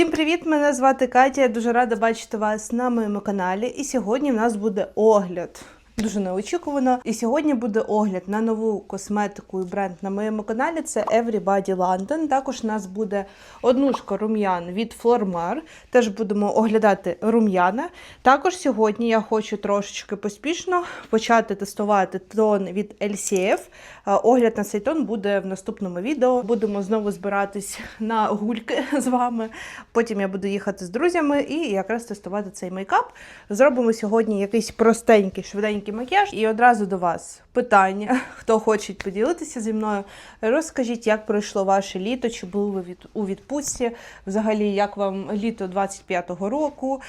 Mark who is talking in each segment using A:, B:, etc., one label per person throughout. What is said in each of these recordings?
A: Всім привіт! Мене звати Катя. Я дуже рада бачити вас на моєму каналі. І сьогодні в нас буде огляд. Дуже неочікувано. І сьогодні буде огляд на нову косметику і бренд на моєму каналі. Це Everybody London. Також у нас буде однушка рум'ян від Flormar. Теж будемо оглядати рум'яна. Також сьогодні я хочу трошечки поспішно почати тестувати тон від LCF. Огляд на цей тон буде в наступному відео. Будемо знову збиратись на гульки з вами. Потім я буду їхати з друзями і якраз тестувати цей мейкап. Зробимо сьогодні якийсь простенький, швиденький макіяж. І одразу до вас питання: хто хоче поділитися зі мною. Розкажіть, як пройшло ваше літо, чи були ви у відпустці? Взагалі, як вам літо 25-го року?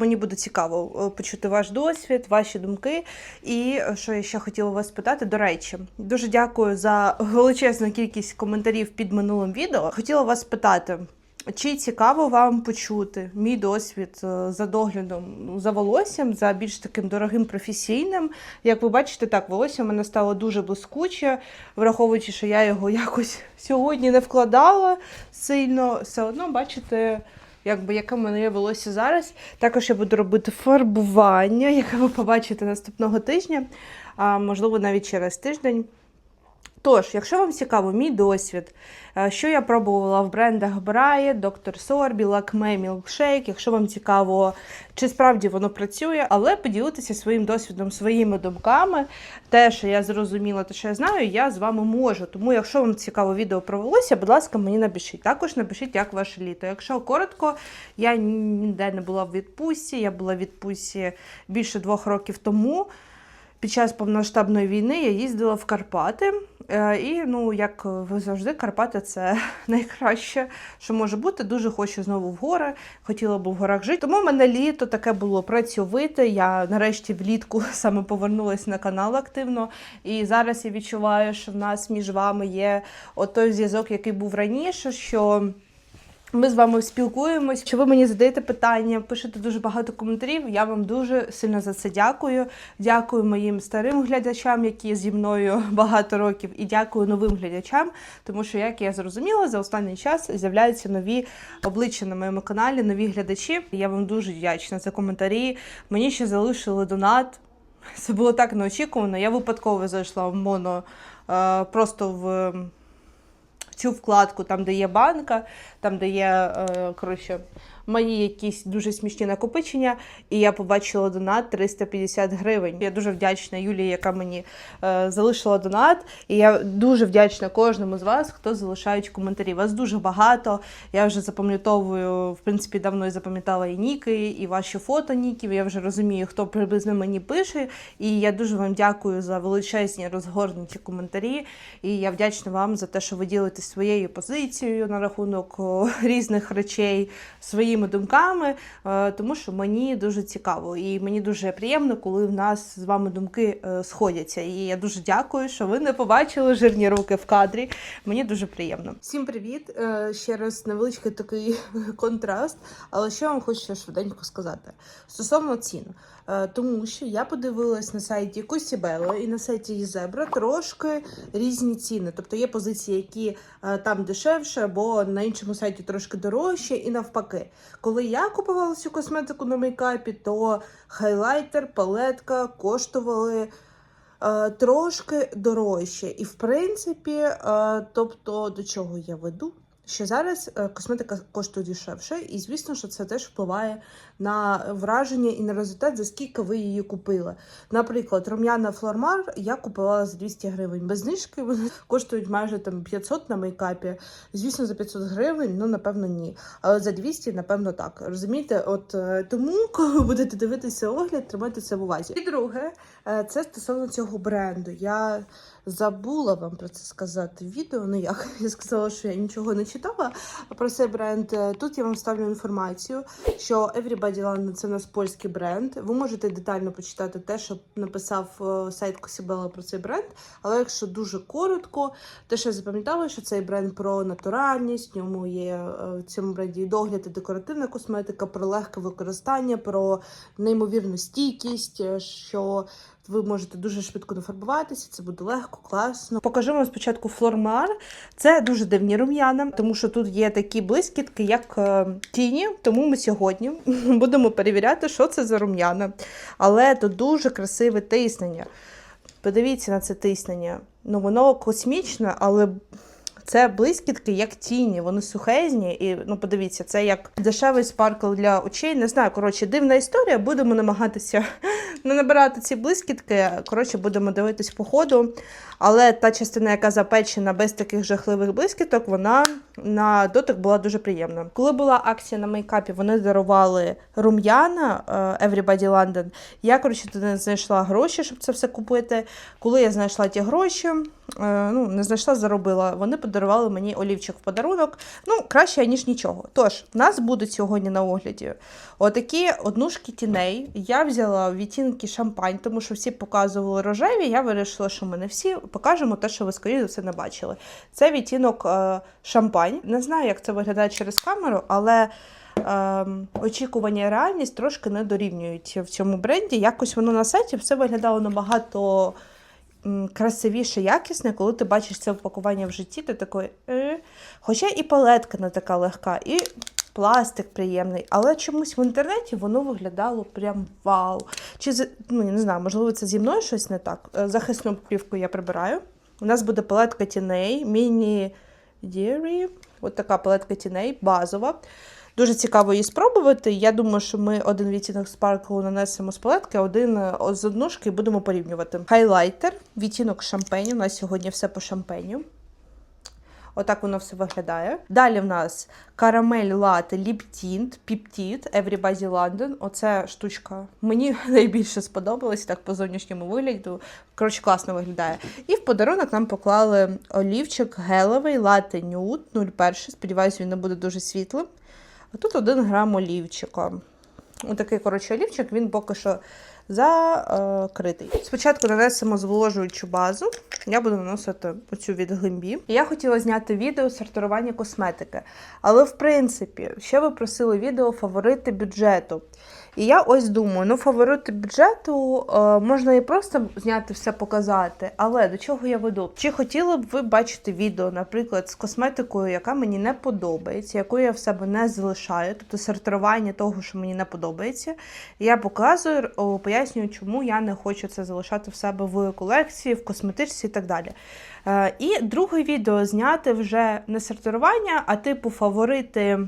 A: Мені буде цікаво е, почути ваш досвід, ваші думки. І що я ще хотіла вас питати, до речі, дуже дякую за величезну кількість коментарів під минулим відео. Хотіла вас питати. Чи цікаво вам почути мій досвід е, за доглядом ну, за волоссям, за більш таким дорогим професійним? Як ви бачите, так, волосся в мене стало дуже блискуче, враховуючи, що я його якось сьогодні не вкладала сильно, все одно бачите. Якби яке в мене є волосся зараз. Також я буду робити фарбування, яке ви побачите наступного тижня, а можливо навіть через тиждень. Тож, якщо вам цікаво мій досвід, е, що я пробувала в брендах Брає, Доктор Сорбі, Лакме, Milkshake, якщо вам цікаво, чи справді воно працює, але поділитися своїм досвідом, своїми думками. Те, що я зрозуміла, те, що я знаю, я з вами можу. Тому, якщо вам цікаво відео про волосся, будь ласка, мені напишіть. Також напишіть, як ваше літо. Якщо коротко, я ніде не була в відпустці, я була в відпустці більше двох років тому. Під час повноштабної війни я їздила в Карпати. Е, І, ну, як ви завжди, Карпати це найкраще, що може бути. Дуже хочу знову в гори, хотіла б в горах жити. Тому в мене літо таке було працьовите. Я нарешті влітку саме повернулася на канал активно. І зараз я відчуваю, що в нас між вами є той зв'язок, який був раніше. що... Ми з вами спілкуємось. Що ви мені задаєте питання, пишете дуже багато коментарів. Я вам дуже сильно за це дякую. Дякую моїм старим глядачам, які зі мною багато років, і дякую новим глядачам. Тому що, як я зрозуміла, за останній час з'являються нові обличчя на моєму каналі, нові глядачі. Я вам дуже вдячна за коментарі. Мені ще залишили донат. Це було так неочікувано. Я випадково зайшла в моно е, просто в цю вкладку, там, де є банка, там, де є е, коротше, мої якісь дуже смішні накопичення, і я побачила донат 350 гривень. Я дуже вдячна Юлії, яка мені е, залишила донат. І я дуже вдячна кожному з вас, хто залишають коментарі. Вас дуже багато. Я вже запам'ятовую, в принципі, давно і запам'ятала і ніки, і ваші фото ніків. Я вже розумію, хто приблизно мені пише. І я дуже вам дякую за величезні розгорнуті коментарі. І я вдячна вам за те, що ви ділитесь своєю позицією на рахунок різних речей, своїми думками, е, тому що мені дуже цікаво і мені дуже приємно, коли в нас з вами думки е, сходяться. І я дуже дякую, що ви не побачили жирні руки в кадрі. Мені дуже приємно. Всім привіт! Е, Ще раз невеличкий такий контраст. Але що вам хочу швиденько сказати стосовно цін. Е, Тому що я подивилась на сайті Косібело і на сайті Єзебра трошки різні ціни. Тобто є позиції, які е, там дешевше, або на іншому сайті трошки дорожче, і навпаки. Коли я купувала цю косметику на мейкапі, то хайлайтер, палетка коштували. е, Трошки дорожче, і в принципі, тобто до чого я веду? Що зараз е, косметика коштує дешевше, і звісно, що це теж впливає на враження і на результат, за скільки ви її купили. Наприклад, рум'яна Флормар я купувала за 200 гривень. Без знижки вони коштують майже там 500 на мейкапі. Звісно, за 500 гривень, ну напевно, ні. Але за 200, напевно, так. Розумієте, от е, тому, коли будете дивитися огляд, тримайте це в увазі. І друге, е, це стосовно цього бренду. Я забула вам про це сказати в відео. Ну як я сказала, що я нічого не читала про цей бренд. Е, Тут я вам ставлю інформацію, що Everybody London – це у нас польський бренд. Ви можете детально почитати те, що написав е, сайт Косібела про цей бренд. Але якщо дуже коротко, те, що я запам'ятала, що цей бренд про натуральність, в ньому є е, в цьому бренді догляд і декоративна косметика, про легке використання, про неймовірну стійкість, що Ви можете дуже швидко нафарбуватися, це буде легко, класно. Покажу вам спочатку Флормар. Це дуже дивні рум'яна, тому що тут є такі блискітки, як е, тіні. Тому ми сьогодні будемо перевіряти, що це за рум'яна. Але тут дуже красиве тиснення. Подивіться на це тиснення. Ну, воно космічне, але це блискітки, як тіні, вони сухезні, і ну подивіться, це як дешевий спаркл для очей. Не знаю, коротше, дивна історія. Будемо намагатися не набирати ці блискітки. Коротше, будемо дивитись по ходу. Але та частина, яка запечена без таких жахливих блискіток, вона на дотик була дуже приємна. Коли була акція на мейкапі, вони дарували рум'яна е, Everybody London. Я коротше туди знайшла гроші, щоб це все купити. Коли я знайшла ті гроші, е, ну не знайшла, заробила. Вони подарували мені олівчик в подарунок. Ну, краще ніж нічого. Тож, нас будуть сьогодні на огляді отакі однушки тіней. Я взяла відтінки шампань, тому що всі показували рожеві. Я вирішила, що ми не всі покажемо те, що ви скоріше за все не бачили. Це відтінок е, шампань. Не знаю, як це виглядає через камеру, але. Ем, очікування і реальність трошки не дорівнюють в цьому бренді. Якось воно на сайті все виглядало набагато красивіше, якісне, коли ти бачиш це упакування в житті, ти такий. Е. Хоча і палетка не така легка, і пластик приємний, але чомусь в інтернеті воно виглядало прям вау. Чи ну, не знаю, можливо, це зі мною щось не так. Е, Захисну плівку я прибираю. У нас буде палетка тіней, міні Дірі. От така палетка тіней, базова. Дуже цікаво її спробувати. Я думаю, що ми один відтінок спарклу нанесемо з палетки, а один е, з однушки і будемо порівнювати. Хайлайтер, відтінок шампеню. У нас сьогодні все по шампеню. Отак воно все виглядає. Далі в нас карамель Lip Tint, Pip Everybody London. Оце штучка мені найбільше сподобалась так по зовнішньому вигляду. Коротше, класно виглядає. І в подарунок нам поклали олівчик гелевий лати Nude 01. Сподіваюся, він не буде дуже світлим. А тут 1 грам олівчика. Отакий, коротше, олівчик, він поки що закритий. Спочатку нанесемо зволожуючу базу. Я буду наносити оцю від глимбі. Я хотіла зняти відео сортирування косметики. Але, в принципі, ще ви просили відео фаворити бюджету. І я ось думаю, ну фаворити бюджету е, можна і просто зняти все показати. Але до чого я веду? Чи хотіли б ви бачити відео, наприклад, з косметикою, яка мені не подобається, яку я в себе не залишаю, тобто сортування того, що мені не подобається. Я показую, о, пояснюю, чому я не хочу це залишати в себе в колекції, в косметичці і так далі. Е, і друге відео зняти вже не сортування, а типу фаворити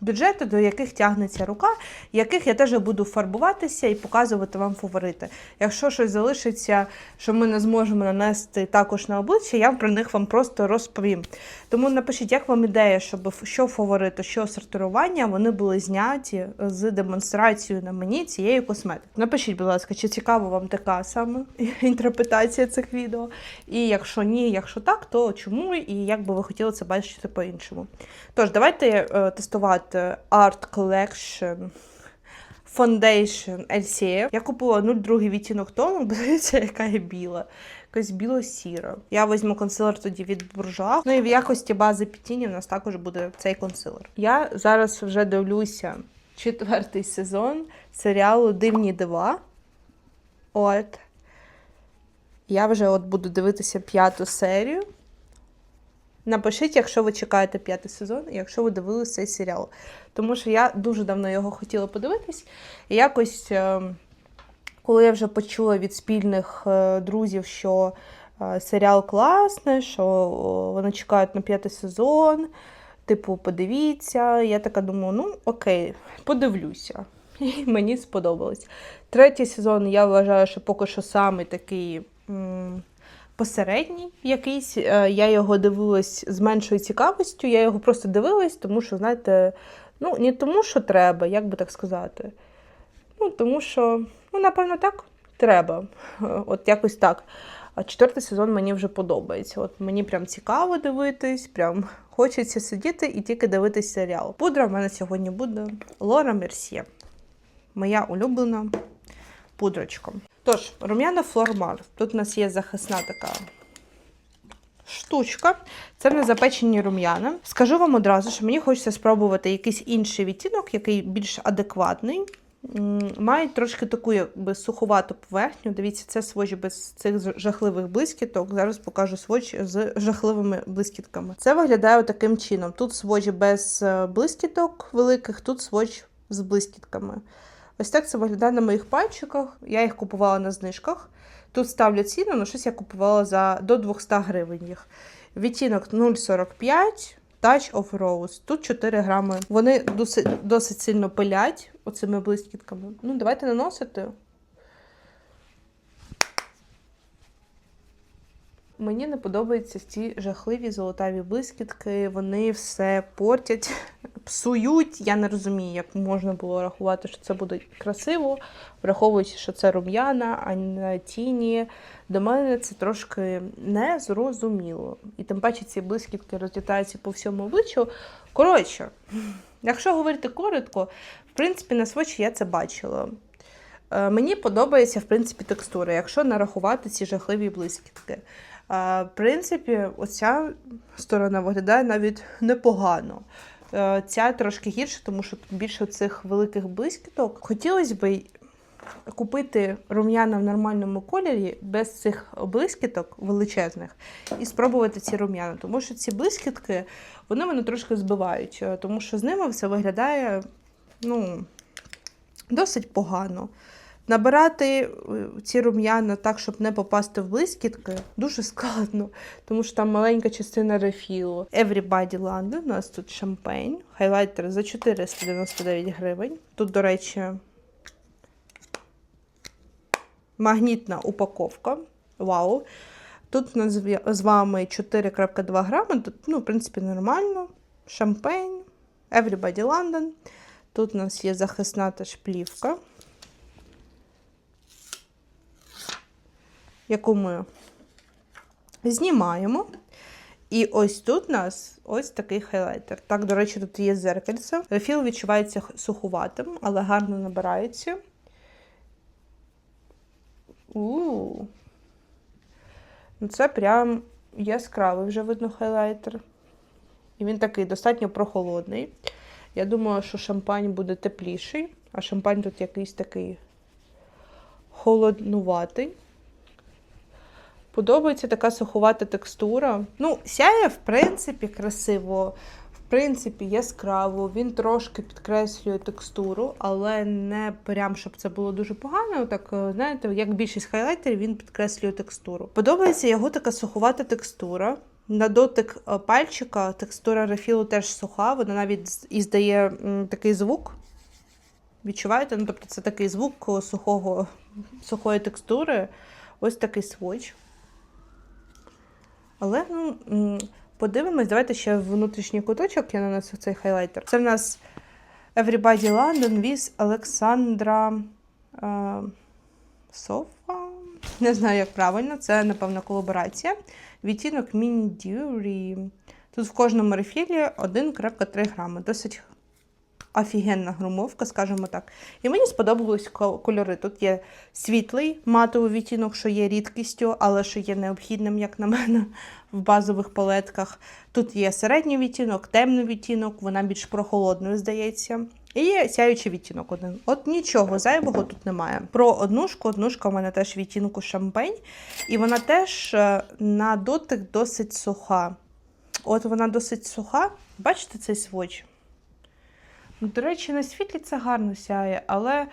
A: бюджети, до яких тягнеться рука, яких я теж буду фарбуватися і показувати вам фаворити. Якщо щось залишиться, що ми не зможемо нанести також на обличчя, я про них вам просто розповім. Тому напишіть, як вам ідея, щоб що фаворити, що сортування, вони були зняті з демонстрацією на мені цієї косметики. Напишіть, будь ласка, чи цікава вам така саме інтерпретація цих відео. І якщо ні, якщо так, то чому і як би ви хотіли це бачити по-іншому. Тож, давайте е, тестувати Art Collection Foundation LCA. Я купила 02 відтінок тону, дивіться, яка є біла. Якась біло-сіра. Я візьму консилер тоді від буржуа. Ну і в якості бази пітіні в нас також буде цей консилер. Я зараз вже дивлюся четвертий сезон серіалу Дивні дива. От. Я вже от буду дивитися п'яту серію. Напишіть, якщо ви чекаєте п'ятий сезон, і якщо ви дивилися цей серіал. Тому що я дуже давно його хотіла подивитись. І якось, е, коли я вже почула від спільних е, друзів, що е, серіал класний, що вони чекають на п'ятий сезон, типу, подивіться. Я така думаю, ну окей, подивлюся. І мені сподобалось. Третій сезон я вважаю, що поки що самий такий. Посередній якийсь. Е, Я його дивилась з меншою цікавістю. Я його просто дивилась, тому що, знаєте, ну, не тому, що треба, як би так сказати. Ну, тому що, ну, напевно, так треба. Е, От якось так. А четвертий сезон мені вже подобається. От мені прям цікаво дивитись, прям хочеться сидіти і тільки дивитись серіал. Пудра в мене сьогодні буде Лора Мерсьє. Моя улюблена пудрочка. Тож, рум'яна Флормар. Тут у нас є захисна така штучка. Це не запечені рум'яна. Скажу вам одразу, що мені хочеться спробувати якийсь інший відтінок, який більш адекватний. мають трошки таку якби суховату поверхню. Дивіться, це свочі без цих жахливих блискіток. Зараз покажу своч з жахливими блискітками. Це виглядає таким чином. Тут свочі без е, блискіток великих, тут своч з блискітками. Ось так це виглядає на моїх пальчиках. Я їх купувала на знижках. Тут ставлю ціну, але щось я купувала за до 200 гривень їх. Відтінок 0,45. Touch of Rose. Тут 4 грами. Вони досить, досить сильно пилять оцими блискітками. Ну, давайте наносити. Мені не подобаються ці жахливі золотаві блискітки. Вони все портять, псують. Я не розумію, як можна було рахувати, що це буде красиво, враховуючи, що це рум'яна, а не тіні. До мене це трошки незрозуміло. І тим паче ці блискітки розлітаються по всьому обличчю. Коротше, якщо говорити коротко, в принципі, на свочі я це бачила. Е, Мені подобається, в принципі, текстура, якщо нарахувати ці жахливі блискітки. Е, В принципі, оця сторона виглядає навіть непогано. Е, Ця трошки гірше, тому що тут більше цих великих блискіток. Хотілося б купити рум'яна в нормальному кольорі без цих блискіток величезних і спробувати ці рум'яна. Тому що ці блискітки вони мене трошки збивають, е, тому що з ними все виглядає ну, досить погано. Набирати е, ці рум'яна так, щоб не попасти в блискітки, дуже складно, тому що там маленька частина рефілу. Everybody London, у нас тут шампейн, хайлайтер за 499 гривень. Тут, до речі, магнітна упаковка. Вау. Тут у нас з вами 4,2 грами. Тут, ну, в принципі, нормально. Шампейн, Everybody London. Тут у нас є захисна теж плівка, яку ми знімаємо. І ось тут у нас ось такий хайлайтер. Так, до речі, тут є зеркальце. Рефіл відчувається сухуватим, але гарно набирається. у Ну, це прям яскравий вже видно хайлайтер. І він такий достатньо прохолодний. Я думаю, що шампань буде тепліший, а шампань тут якийсь такий холоднуватий. Подобається така суховата текстура. Ну, сяє, в принципі, красиво, в принципі, яскраво. Він трошки підкреслює текстуру, але не прям, щоб це було дуже погано. Так, е, знаєте, як більшість хайлайтерів, він підкреслює текстуру. Подобається його така суховата текстура. На дотик е, пальчика текстура рефілу теж суха, вона навіть з- і здає такий звук. Відчуваєте? Ну, тобто це такий звук е, сухого, сухої текстури. Ось такий сводч. Але ну, подивимось, давайте ще внутрішній куточок я нанесу цей хайлайтер. Це в нас Everybody London with Олександра е, Софа. Не знаю, як правильно, це, напевно, колаборація. Відтінок Dury. Тут в кожному рефілі 1,3 грами. Досить офігенна громовка, скажімо так. І мені сподобались кольори. Тут є світлий матовий відтінок, що є рідкістю, але що є необхідним, як на мене, в базових палетках. Тут є середній відтінок, темний відтінок, вона більш прохолодною, здається. І є сяючий відтінок один. От нічого зайвого тут немає. Про однушку. Однушка у мене теж відтінку шампень, і вона теж е, на дотик досить суха. От вона досить суха. Бачите цей сводч? Ну, До речі, на світлі це гарно сяє, але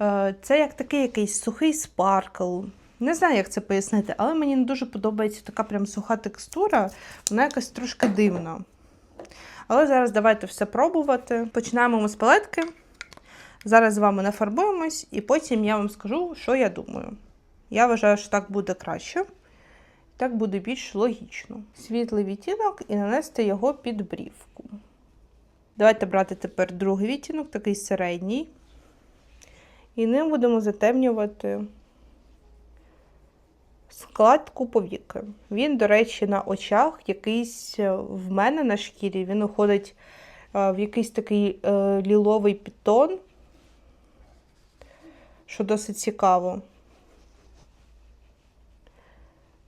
A: е, це як такий якийсь сухий спаркл. Не знаю, як це пояснити, але мені не дуже подобається така прям суха текстура, вона якась трошки дивна. Але зараз давайте все пробувати. Починаємо ми з палетки. Зараз з вами нафарбуємось, і потім я вам скажу, що я думаю. Я вважаю, що так буде краще. Так буде більш логічно. Світлий відтінок і нанести його під брівку. Давайте брати тепер другий відтінок, такий середній. І ним будемо затемнювати складку повіки. Він, до речі, на очах якийсь е, в мене на шкірі, він уходить е, в якийсь такий е, ліловий підтон, що досить цікаво.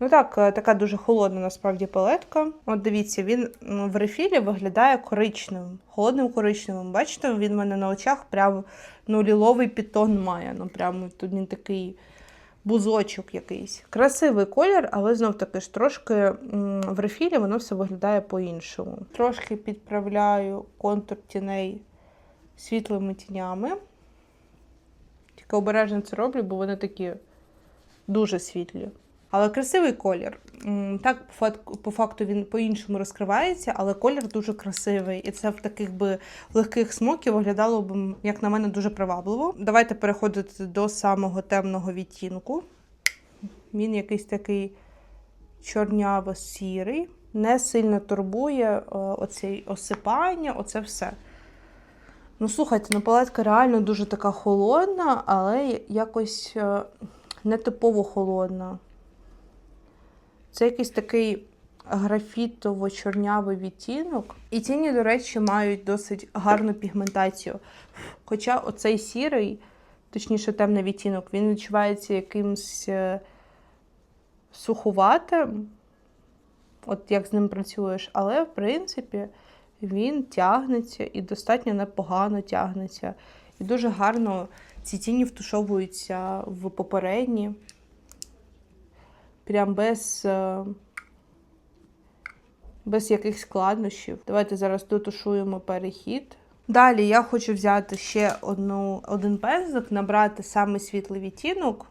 A: Ну так, е, така дуже холодна насправді палетка. От дивіться, він в рефілі виглядає коричневим, холодним коричневим. Бачите, він в мене на очах прям ну, ліловий підтон має. Ну, прямо тут він такий бузочок якийсь. Красивий колір, але знов таки ж трошки в рефілі воно все виглядає по-іншому. Трошки підправляю контур тіней світлими тінями. Тільки обережно це роблю, бо вони такі дуже світлі. Але красивий колір. Так, по факту, він по-іншому розкривається, але колір дуже красивий. І це в таких би легких смоків виглядало б, як на мене, дуже привабливо. Давайте переходити до самого темного відтінку. Він якийсь такий чорняво-сірий. Не сильно турбує е, оцей осипання, оце все. Ну, слухайте, ну палетка реально дуже така холодна, але якось е, нетипово холодна. Це якийсь такий графітово-чорнявий відтінок. І тіні, до речі, мають досить гарну пігментацію. Хоча оцей сірий, точніше, темний відтінок, він відчувається якимсь е, сухуватим, от як з ним працюєш, але в принципі він тягнеться і достатньо непогано тягнеться. І дуже гарно ці тіні втушовуються в попередні. Прям без, е, без якихось складнощів. Давайте зараз дотушуємо перехід. Далі я хочу взяти ще одну, один пензлик, набрати саме світлий відтінок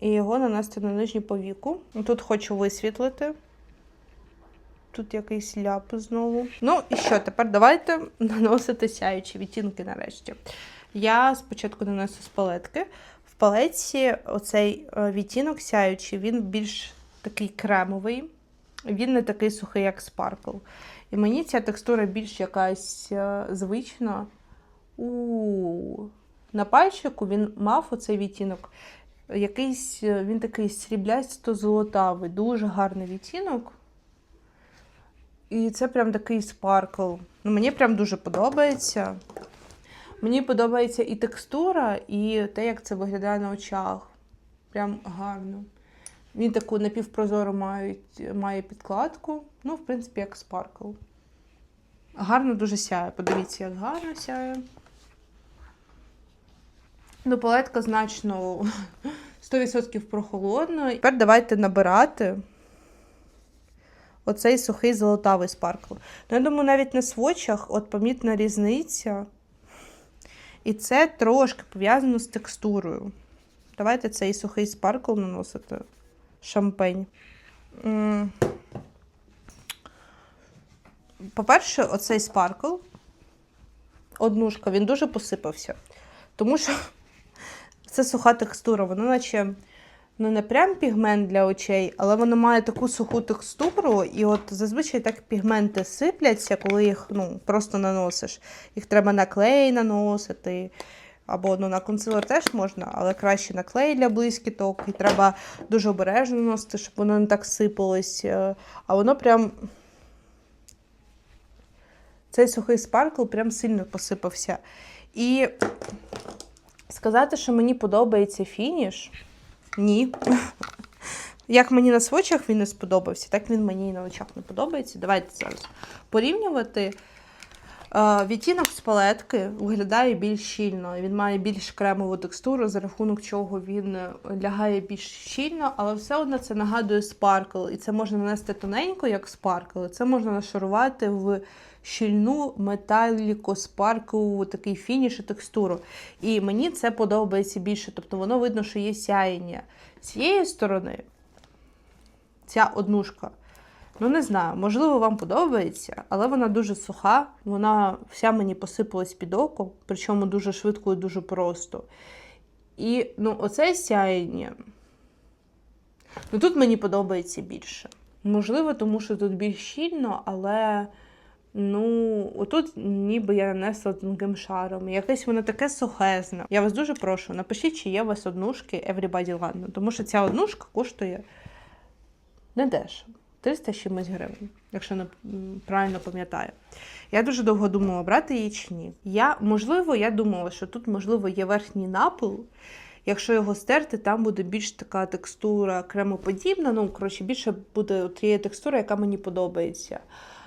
A: і його нанести на нижню повіку. Тут хочу висвітлити. Тут якийсь ляп знову. Ну і що, тепер давайте наносити сяючі відтінки нарешті. Я спочатку нанесу з палетки. В палетці оцей е, відтінок сяючий, він більш такий кремовий, він не такий сухий, як спаркл. І мені ця текстура більш якась е, звична. У на пальчику він мав оцей відтінок. Якийсь е, він такий сріблясто-золотавий, дуже гарний відтінок. І це прям такий спаркл. Ну, мені прям дуже подобається. Мені подобається і текстура, і те, як це виглядає на очах. Прям гарно. Він таку напівпрозору мають, має підкладку. Ну, в принципі, як спаркл. Гарно дуже сяє. Подивіться, як гарно сяє. Ну, палетка значно 100% прохолодна. Тепер давайте набирати оцей сухий золотавий спаркл. Ну, я думаю, навіть на свочах от помітна різниця. І це трошки пов'язано з текстурою. Давайте цей сухий спаркл наносити. Шампень. По-перше, оцей спаркл, однушка, він дуже посипався. Тому що це суха текстура, вона наче ну не прям пігмент для очей, але воно має таку суху текстуру, і от зазвичай так пігменти сипляться, коли їх ну, просто наносиш. Їх треба на клей наносити. Або ну, на консилер теж можна, але краще на клей для блискіток. І треба дуже обережно наносити, щоб воно не так сипалось. Е, А воно прям. Цей сухий спаркл прям сильно посипався. І сказати, що мені подобається фініш. Ні. Як мені на свочах він не сподобався, так він мені і на очах не подобається. Давайте зараз порівнювати. Е, Відтінок з палетки виглядає більш щільно. Він має більш кремову текстуру, за рахунок чого він е, лягає більш щільно, але все одно це нагадує спаркл. І це можна нанести тоненько, як спаркл. Це можна нашарувати в щільну металіко спарклову такий фініш і текстуру. І мені це подобається більше. Тобто воно видно, що є сяєння. З цієї сторони ця однушка. Ну, не знаю, можливо, вам подобається, але вона дуже суха, вона вся мені посипалась під око, причому дуже швидко і дуже просто. І ну, оце сяєння. Ну, тут мені подобається більше. Можливо, тому що тут більш щільно, але ну, отут ніби я нанесла тонким шаром. Якесь воно таке сухезне. Я вас дуже прошу, напишіть, чи є у вас однушки Everybody London, тому що ця однушка коштує не дешево. 300 чимось гривень, якщо не правильно пам'ятаю. Я дуже довго думала, брати її чи ні. Я, можливо, я думала, що тут, можливо, є верхній напил, Якщо його стерти, там буде більш така текстура кремоподібна. Ну, коротше, більше буде тієї текстури, яка мені подобається.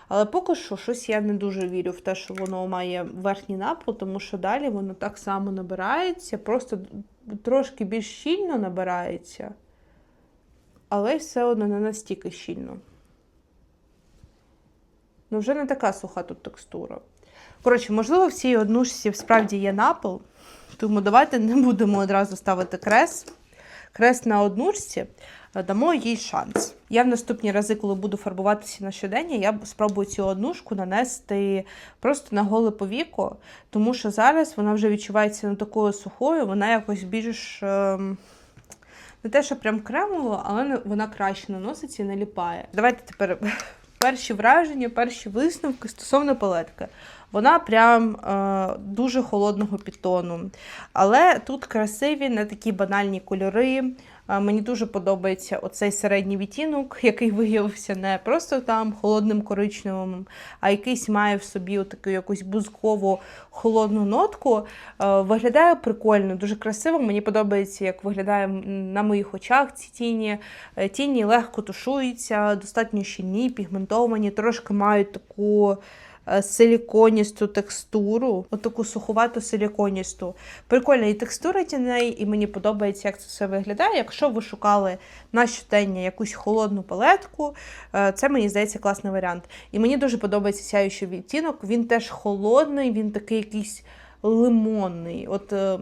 A: Але поки що щось я не дуже вірю в те, що воно має верхній напил, тому що далі воно так само набирається, просто трошки більш щільно набирається, але все одно не настільки щільно. Ну, вже не така суха тут текстура. Коротше, можливо, в цій однушці справді є напил, тому давайте не будемо одразу ставити крест. Крест на однушці, дамо їй шанс. Я в наступні рази, коли буду фарбуватися на щодення, я спробую цю однушку нанести просто на голе повіко, тому що зараз вона вже відчувається не такою сухою, вона якось більш. ем, Не те, що прям кремово, але вона краще наноситься і не ліпає. Давайте тепер перші враження, перші висновки стосовно палетки. Вона прям е, дуже холодного підтону. Але тут красиві, не такі банальні кольори. Мені дуже подобається оцей середній відтінок, який виявився не просто там холодним коричневим, а якийсь має в собі таку якусь бузкову холодну нотку. Е, виглядає прикольно, дуже красиво. Мені подобається, як виглядає на моїх очах ці тіні. Е, Тіні легко тушуються, достатньо щільні, пігментовані, трошки мають таку силіконісту текстуру, отаку сухувату силіконісту. Прикольна і текстура тіней, і мені подобається, як це все виглядає. Якщо ви шукали на щодення якусь холодну палетку, е, це мені здається класний варіант. І мені дуже подобається сяючий відтінок. Він теж холодний, він такий якийсь лимонний. От е,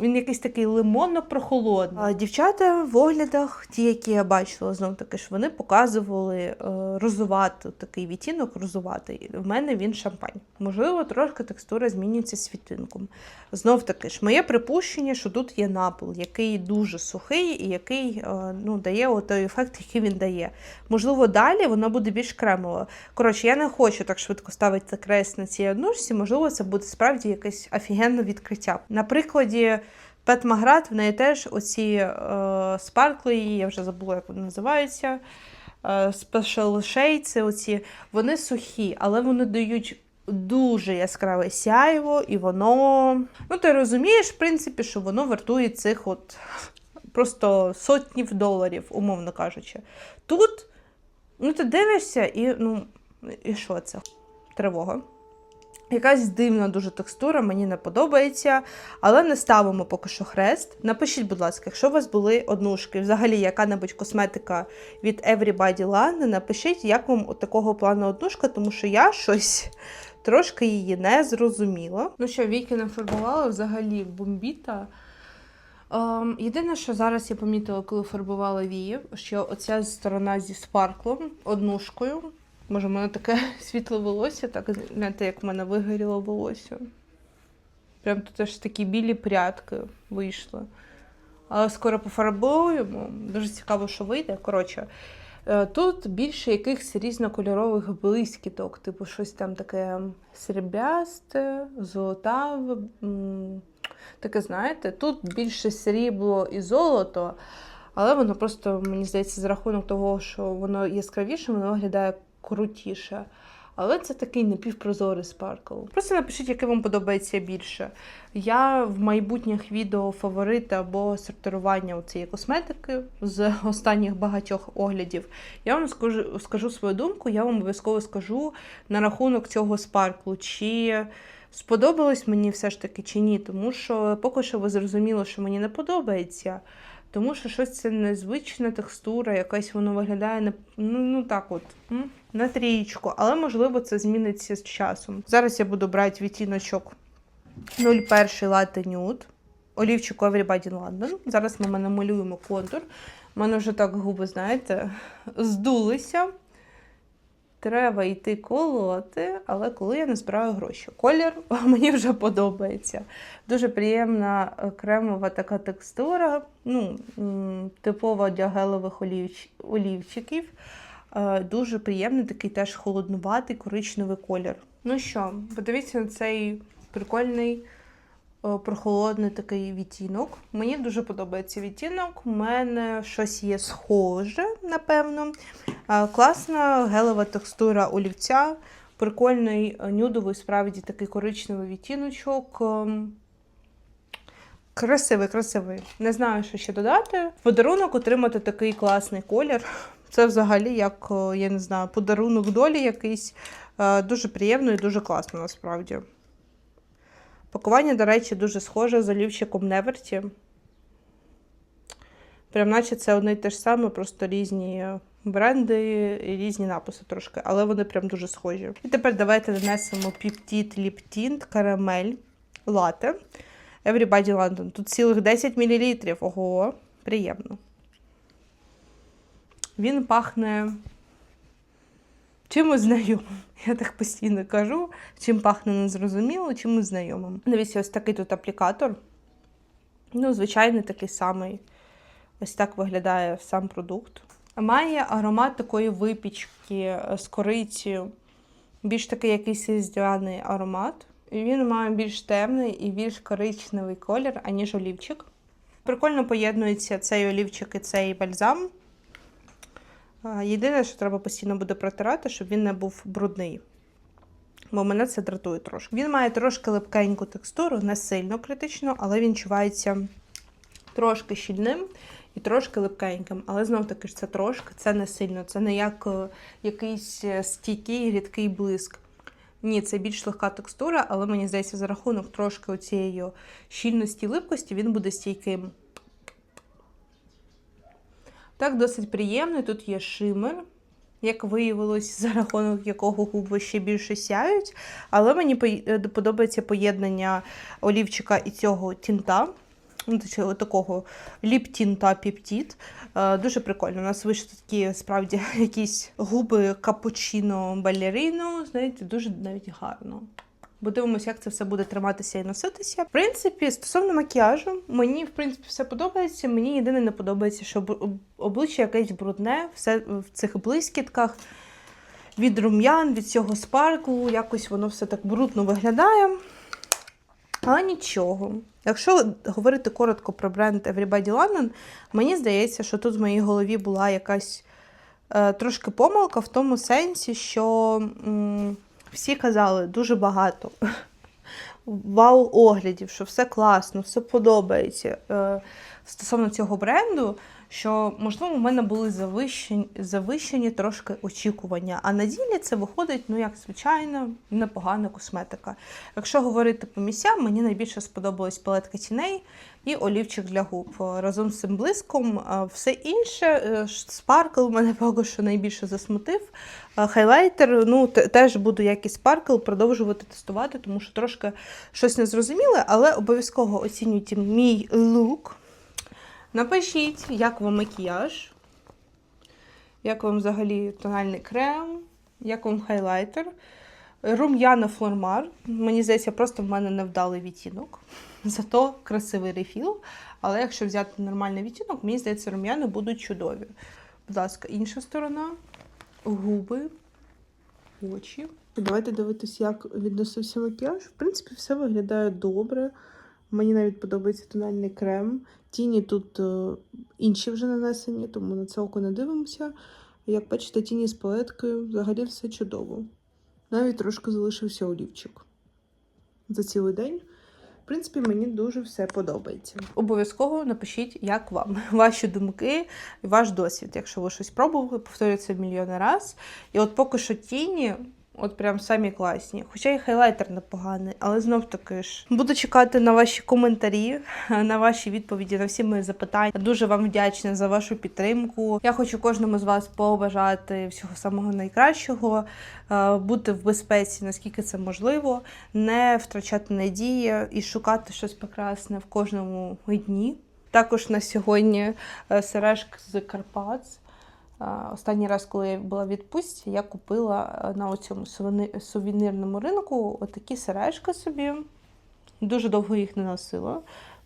A: він якийсь такий лимонно-прохолодний. Дівчата в оглядах, ті, які я бачила, знов таки ж вони показували е, розуватий такий відтінок, розуватий. В мене він шампань. Можливо, трошки текстура змінюється світлинком. Знов таки ж, моє припущення, що тут є напил, який дуже сухий і який е, ну, дає той ефект, який він дає. Можливо, далі воно буде більш кремово. Коротше, я не хочу так швидко ставити крест на цій однушці. Можливо, це буде справді якесь офігенне відкриття. На прикладі Пет Маград, в неї теж оці е, спаркли, я вже забула, як вони називаються. Е, Special Shades, оці, вони сухі, але вони дають дуже яскраве сяйво, і воно. Ну, ти розумієш, в принципі, що воно вартує цих от просто сотнів доларів, умовно кажучи. Тут, ну, ти дивишся, і ну, і що це? Тривога. Якась дивна дуже текстура, мені не подобається, але не ставимо поки що хрест. Напишіть, будь ласка, якщо у вас були однушки, взагалі яка-небудь косметика від Everybody Land, напишіть, як вам от такого плану однушка, тому що я щось трошки її не зрозуміла. Ну що, віки не фарбувала взагалі бомбіта. Ем, єдине, що зараз я помітила, коли фарбувала вії, що оця сторона зі спарклом, однушкою. Може, в мене таке світле волосся, так знаєте, як в мене вигоріло волосся. Прям тут аж такі білі прядки вийшли. Але скоро пофарбуємо. Дуже цікаво, що вийде. Коротше, е, тут більше якихось різнокольорових блискіток, типу щось там таке сріблясте, золотаве. Таке, знаєте, тут більше срібло і золото, але воно просто, мені здається, за рахунок того, що воно яскравіше, воно виглядає крутіше. Але це такий напівпрозорий спаркл. Просто напишіть, яке вам подобається більше. Я в майбутніх відео фаворити або сортирування цієї косметики з останніх багатьох оглядів. Я вам скажу, скажу свою думку, я вам обов'язково скажу на рахунок цього спарклу, чи сподобалось мені все ж таки чи ні. Тому що поки що ви зрозуміли, що мені не подобається. Тому що щось це незвична текстура, якась воно виглядає не ну, ну так от на трієчку, але можливо це зміниться з часом. Зараз я буду брати відтіночок 01 Latte Nude, олівчик Everybody London. Зараз ми намалюємо контур. У мене вже так губи, знаєте, здулися. Треба йти колоти, але коли я не збираю гроші. Колір мені вже подобається. Дуже приємна кремова така текстура, ну, типова для гелевих олівч... олівчиків. Е, Дуже приємний, такий теж холоднуватий коричневий колір. Ну що, подивіться на цей прикольний прохолодний такий відтінок. Мені дуже подобається відтінок. У мене щось є схоже, напевно. Е, Класна гелева текстура олівця, прикольний е, нюдовий, справді такий коричневий відтіночок. Ем, Красивий, красивий. Не знаю, що ще додати. Подарунок отримати такий класний колір. Це взагалі як, е, я не знаю, подарунок долі якийсь. Е, Дуже приємно і дуже класно насправді. Пакування, до речі, дуже схоже з олівчиком Неверті. Прям наче це одне й те ж саме, просто різні бренди і різні написи трошки, але вони прям дуже схожі. І тепер давайте нанесемо Lip Tint Caramel Latte Everybody London. Тут цілих 10 мл. Ого, приємно. Він пахне чимось знайомим. Я так постійно кажу. Чим пахне незрозуміло, чимось знайомим. Дивіться, ось такий тут аплікатор. Ну, звичайний такий самий. Ось так виглядає сам продукт. Має аромат такої випічки е, з корицею. Більш такий якийсь різдвяний аромат. І Він має більш темний і більш коричневий колір, аніж олівчик. Прикольно поєднується цей олівчик і цей бальзам. Єдине, що треба постійно буде протирати, щоб він не був брудний. Бо мене це дратує трошки. Він має трошки липкеньку текстуру, не сильно критично, але він чувається трошки щільним і трошки липкеньким. Але знов таки ж це трошки, це не сильно. Це не як е, якийсь е, стійкий рідкий блиск. Ні, це більш легка текстура, але мені здається, за рахунок трошки цієї щільності липкості він буде стійким. Так, досить приємно. Тут є шимер, як виявилось, за рахунок якого губи ще більше сяють. Але мені подобається поєднання олівчика і цього тінта. Ну, точніше, такого ліп-тінта піптіт. Дуже прикольно. У нас вийшли такі справді якісь губи капучино балеріно. Знаєте, дуже навіть гарно. Подивимося, як це все буде триматися і носитися. В принципі, стосовно макіяжу, мені в принципі все подобається. Мені єдине не подобається, що обличчя якесь брудне, все в цих блискітках. Від рум'ян, від цього спарклу, якось воно все так брудно виглядає. Але нічого. Якщо говорити коротко про бренд Everybody London, мені здається, що тут в моїй голові була якась е, трошки помилка в тому сенсі, що м, всі казали дуже багато вау-оглядів, що все класно, все подобається. Е, стосовно цього бренду, що, можливо, у мене були завищені, завищені трошки очікування. А на ділі це виходить, ну, як звичайно, непогана косметика. Якщо говорити по місцям, мені найбільше сподобалась палетка тіней і олівчик для губ. Разом з цим блиском все інше, е, спаркл мене поки що найбільше засмутив. Хайлайтер, ну, теж буду, як і спаркл, продовжувати тестувати, тому що трошки щось незрозуміле, але обов'язково оцінюйте мій лук. Напишіть, як вам макіяж, як вам взагалі тональний крем, як вам хайлайтер. Рум'яна флормар. Мені здається, просто в мене невдалий відтінок. Зато красивий рефіл. Але якщо взяти нормальний відтінок, мені здається, рум'яни будуть чудові. Будь ласка, інша сторона. Губи, очі. Давайте дивитися, як відносився макіяж. В принципі, все виглядає добре. Мені навіть подобається тональний крем. Тіні тут е, інші вже нанесені, тому на це око не дивимося. Як бачите, тіні з палеткою взагалі все чудово. Навіть трошки залишився олівчик за цілий день. В принципі, мені дуже все подобається. Обов'язково напишіть, як вам ваші думки ваш досвід. Якщо ви щось пробували, повторюю це мільйони раз. І от поки що тіні. От прям самі класні. Хоча і хайлайтер непоганий, але знов таки ж буду чекати на ваші коментарі, на ваші відповіді на всі мої запитання. Дуже вам вдячна за вашу підтримку. Я хочу кожному з вас побажати всього самого найкращого, е, бути в безпеці, наскільки це можливо, не втрачати надії і шукати щось прекрасне в кожному дні. Також на сьогодні е, сережки з Карпат. Останній раз, коли я була в відпустці, я купила е, на цьому сувенірному ринку отакі сережки собі. Дуже довго їх не носила.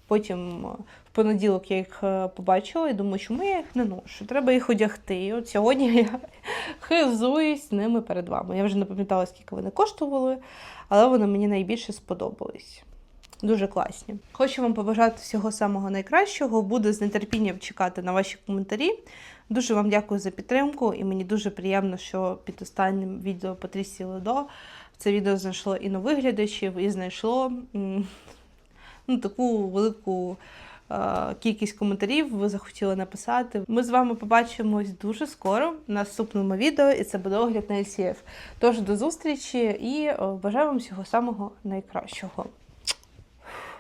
A: Потім е, в понеділок я їх е, побачила і думаю, чому я їх не ношу? Треба їх одягти. І от сьогодні я хизуюсь ними перед вами. Я вже не пам'ятала, скільки вони коштували, але вони мені найбільше сподобались. Дуже класні. Хочу вам побажати всього самого найкращого. Буду з нетерпінням чекати на ваші коментарі. Дуже вам дякую за підтримку, і мені дуже приємно, що під останнім відео Патрісії Ледо це відео знайшло і нових глядачів, і знайшло ну, таку велику е, кількість коментарів ви захотіли написати. Ми з вами побачимось дуже скоро в наступному відео, і це буде огляд на LCF. Тож до зустрічі і е, бажаю вам всього самого найкращого.